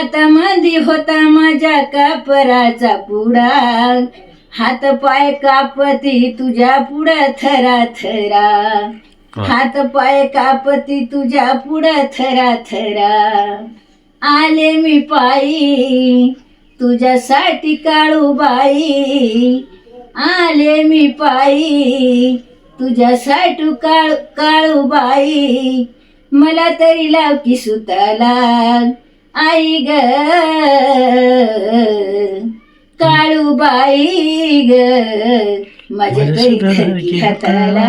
हातामध्ये होता माझ्या कापराचा पुडा. हात पाय कापती तुझ्या पुढं थरा थरा. हात पाय कापती तुझ्या पुढं थरा थरा. आले मी पायी तुझ्यासाठी काळूबाई आले मी पायी तुझ्यासाठी काळ काळूबाई मला तरी लाव की सुताला. आई ग काळूबाई ग माझ्या हाताला.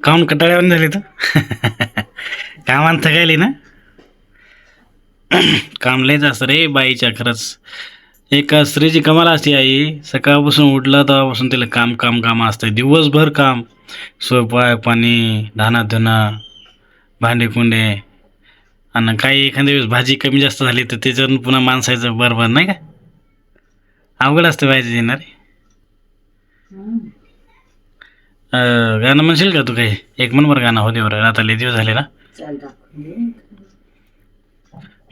काऊन कटाळ्यावर झाले तर? कामान थकायली ना? काम लयच असतं रे बाईच्या खरंच. एका स्त्रीची कमाल असते आई. सकाळपासून उठलं तेव्हापासून तिला काम काम काम असतं दिवसभर काम. स्वयंपाक पाणी धाना धुणं भांडे कुंडे. आणि काही एखाद्या वेळेस भाजी कमी जास्त झाली तर त्याच्यावरून पुन्हा माणसाचं बरोबर नाही का? अवघड असतं बायचं येणार गाणं म्हणशील का तू काही? एक म्हण बरं गाणं होते बरं. आता लय दिवस झाले ना.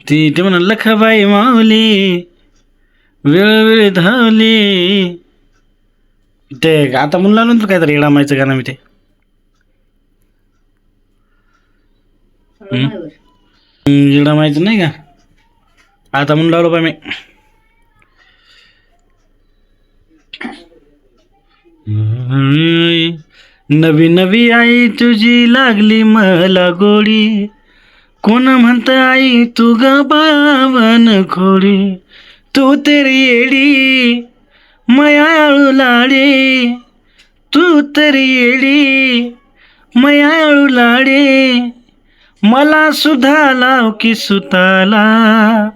ती ते म्हणा लखाबाई माऊली वेळ धावली. ते आता म्हणून तू काहीतरी इडामायचं गाणं मी ते. बरोबर. माहिती नाही का? आता म्हणून लावलो पाय मी. नवी नवी आई तुझी लागली मला गोडी. कोण म्हणत आई तू ग बावन खोडी. तू तरी येडी मयाळू लाडी. तू तरी येडी मयाळू लाडी. मला सुद्धा लाव की सुताला.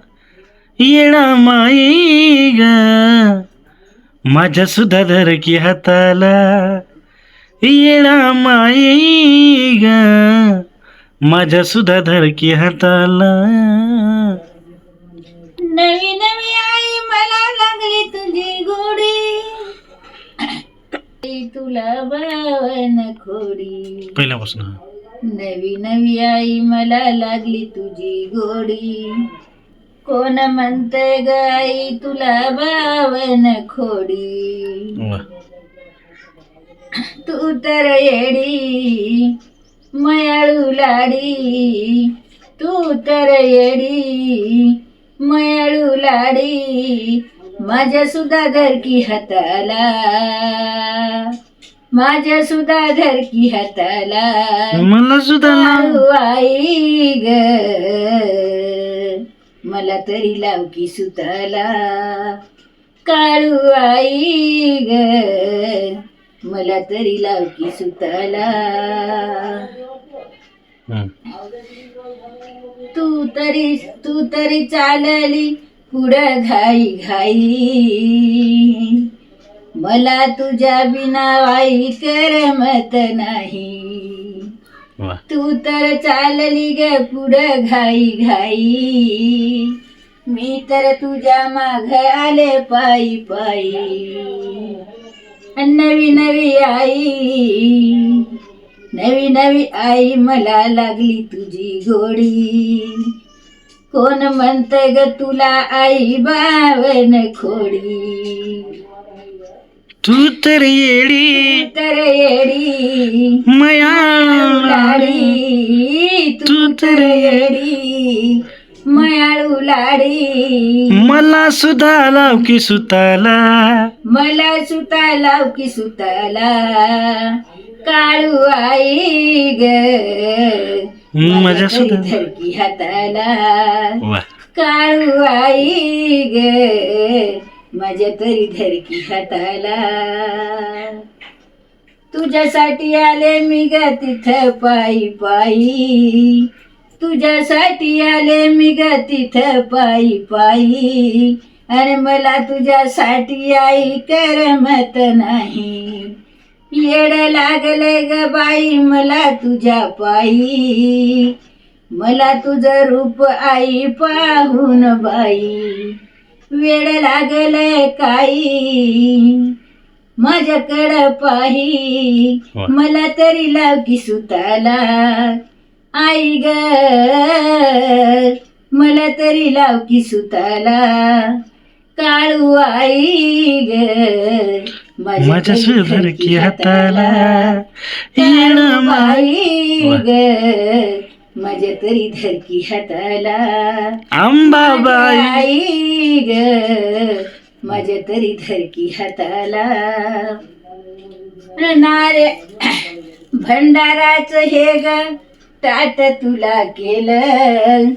येणा माई ग. माझ्या सुद्धा धर की हाताला. येणा माई ग. माझ्या सुद्धा धर की हाताला. नवी नवी आई मला लागली तुझी गोडी. तुला बावन खोडी. पहिल्यापासून. नवी नवी आई मला लागली तुझी गोडी. कोण म्हणतंय ग आई तुला बावन खोडी. तू तर येडी मयाळू लाडी. तू तर येडी मयाळू लाडी. माझ्या सुद्धा धरकी हाताला. माझ्या सुद्धा धरकी हाताला मला सुद्धा लाव. आई ग. मला तरी लाव की सुताला. काळू आई ग. मला तरी लाव की सुताला. तू तरी तू तरी चालली पुढं घाई घाई. मला तुझ्या बिना वाई करमत नाही. तू तर चालली ग पुढं घाई घाई. मी तर तुझ्या माघ आले पायी पायी. नवी नवी आई नवी नवी आई मला लागली तुझी गोडी. कोण म्हणतंय ग तुला आई बावन खोडी? तू तर येडी तर येडी मया लाडी तू तर येडी मयाळू लाडी. मला सुद्धा लाव की सुताला. मला सुता लाव की सुताला. काळू आई ग माझ्या सुद्धा. धरकी हाताला. वा. काळू आई ग माझ्या तरी धरकी हाताला. तुझ्यासाठी आले मी ग तिथं पायी पायी. तुझ्यासाठी आले मी ग तिथं पायी पायी. अरे मला तुझ्यासाठी आई करमत नाही. येड लागले ग बाई मला तुझ्या पायी. मला तुझं रूप आई पाहून बाई. वेड लागले काही. माझ्याकडं पाही. मला तरी लाव की सुताला. आई ग मला तरी लाव की सुताला. काळू आई ग माझ्या सुधर की हाताला. येणं वा. ग माझ्या तरी धरकी हाताला. आंबाबाई आई ग माझ्या तरी धरकी हाताला. नारे भंडाराच हे ग ताट तुला केलं.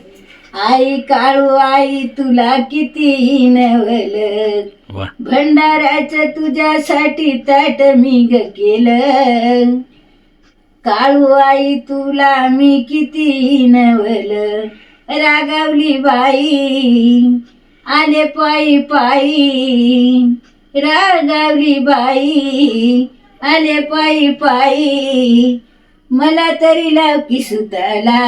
आई काळू आई तुला किती नवल. भंडाराच तुझ्यासाठी ताट मी ग केलं. काळू आई तुला मी किती नवल? रागावली बाई आले पायी पायी. रागावली बाई आले पायी पायी. मला तरी लाव की सुताला.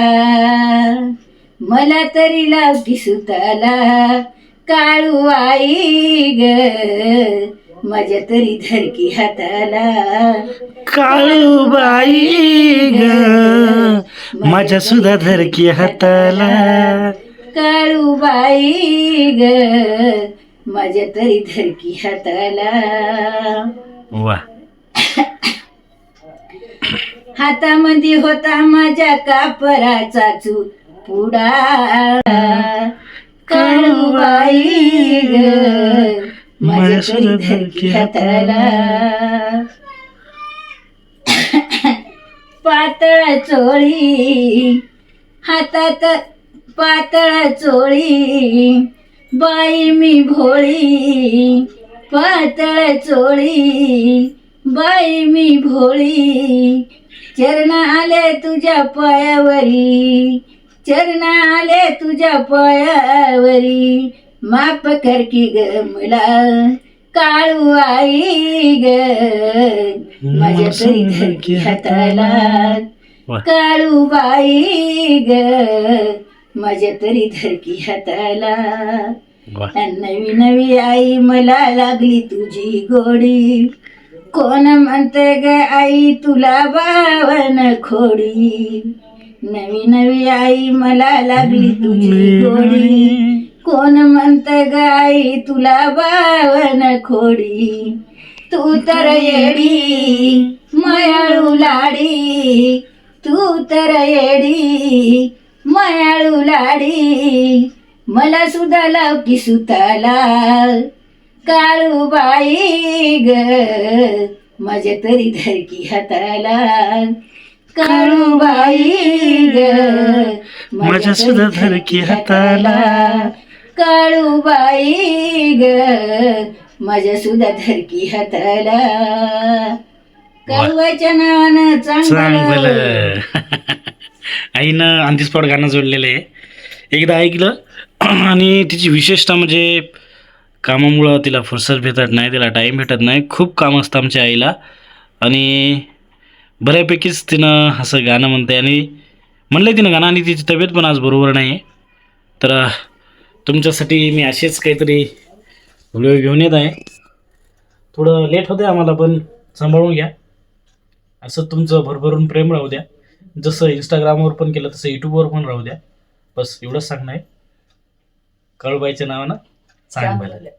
मला तरी लाव की सुताला. काळू आई ग माझ्या तरी धरकी हाताला. काळूबाई ग माझ्या सुद्धा धरकी हाताला. काळू बाई ग माझ्या तरी धरकी हाताला. वा. हातामध्ये होता माझ्या कापराचा चू पुडा काळू बाई ग माझ्या तरी धरकी हाताला. पातळ चोळी. हातात पातळ चोळी. बाई मी भोळी. पातळ चोळी. बाई मी भोळी. चरण आले तुझ्या पायावरी. चरण आले तुझ्या पायावरी. माप कर की ग मला काळू आई ग माझ्या तरी धरकी हाताला काळू बाई ग. माझ्या तरी धरकी हाताला. नवी नवी आई मला लागली तुझी गोडी. कोण म्हणते ग आई तुला बावन खोडी? नवी नवी आई मला लागली तुझी गोडी. कोण म्हणते ग आई तुला बावन खोडी? तू तर येडी मयाळू लाडी. तू तर येडी मयाळू लाडी. मला सुद्धा लाव की सुताला काळू बाई ग माझ्या तरी धरकी हाताला काळू बाई ग माझ्या सुद्धा धरकी हाताला. काळू बाई ग. माझ्या सुद्धा धरकी हाताला. काळूच्या नावानं चांगलं. आईनं ऑन स्पॉट गाणं जोडलेलं आहे. एकदा ऐकलं आणि तिची विशेषता म्हणजे कामामुळं तिला फुरसत भेटत नाही तिला टाईम भेटत नाही. खूप काम असतं आमच्या आईला. आणि बऱ्यापैकीच तिनं असं गाणं म्हणते आणि म्हणलं तिनं गाणं आणि तिची तब्येत पण आज बरोबर नाही आहे तर तुमच्यासाठी मी असेच काहीतरी व्हिडिओ घेऊन येत आहे. थोडं लेट होते आम्हाला पण सांभाळून घ्या. असं तुमचं भरभरून प्रेम राहू द्या. जसं इंस्टाग्रामवर पण केलं तसं यूट्यूबवर पण राहू द्या. बस एवढंच सांगणं आहे. कळबाईच्या नावानं चांगलं. चांगलं